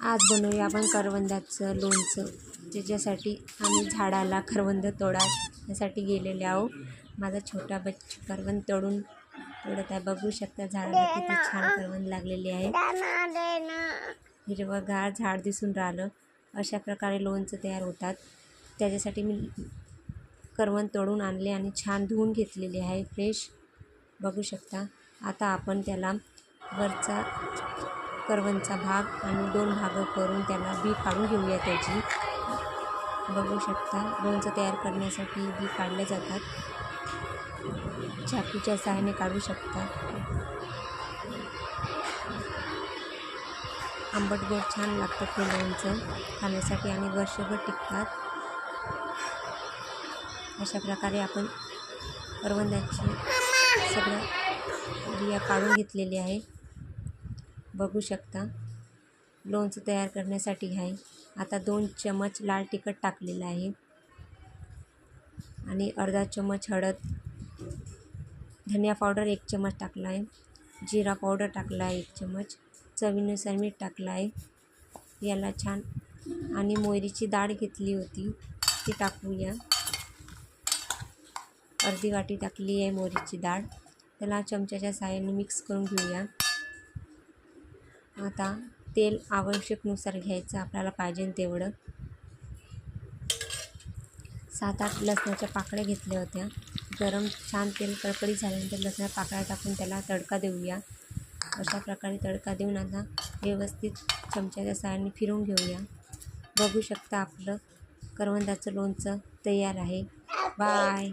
आज बनवूया आपण करवंदाचं लोणचं. ज्याच्यासाठी आम्ही झाडाला करवंद तोडायसाठी गेलेले आहो माझा छोटा बच्चू करवंद तोडून तोडत आहे. बघू शकता झाडाला किती छान करवंद लागलेली आहे. हिरवंगार झाड दिसून राहिलं. अशा प्रकारे लोणचं तयार होतात. त्याच्यासाठी मी करवंद तोडून आणले आणि छान धुवून घेतलेले आहे. फ्रेश. बघू शकता. आता आपण त्याला वरचा करवंदचा भाग आणि दोन भाग करून त्याला बी काढून घेऊया त्याची. बघू शकता लोणचं तयार करण्यासाठी बी काढले जातात. चाकूच्या सहाय्याने काढू शकता. आंबट गोड छान लागतं ते लोणचं खाण्यासाठी आणि वर्षभर टिकतात. अशा प्रकारे आपण करवंदाची सगळ्या बिया काढून घेतलेली आहे. बघू शकता. लोणचं तयार करण्यासाठी आहे. आता दोन चमच लाल तिखट टाकलेलं आहे. आणि अर्धा चमच हळद धनिया पावडर एक चमच टाकला आहे. जिरा पावडर टाकला आहे एक चमच. चवीनुसार मीठ टाकलं आहे. याला छान आणि मोहरीची डाळ घेतली होती. ती टाकूया. अर्धी वाटी टाकली आहे मोहरीची डाळ. त्याला चमच्याच्या साहाय्याने मिक्स करून घेऊया. आता तेल आवश्यकनुसार घ्यायचं आपल्याला पाहिजे तेवढं. सात आठ लसणाच्या पाकळ्या घेतल्या होत्या. गरम छान तेल कडकडी झाल्यानंतर लसणाच्या पाकळ्या टाकून त्याला तडका देऊया. अशा प्रकारे तडका देऊन आता व्यवस्थित चमच्याच्या साहाय्याने फिरून घेऊया. बघू शकता आपलं करवंदाचं लोणचं तयार आहे. बाय!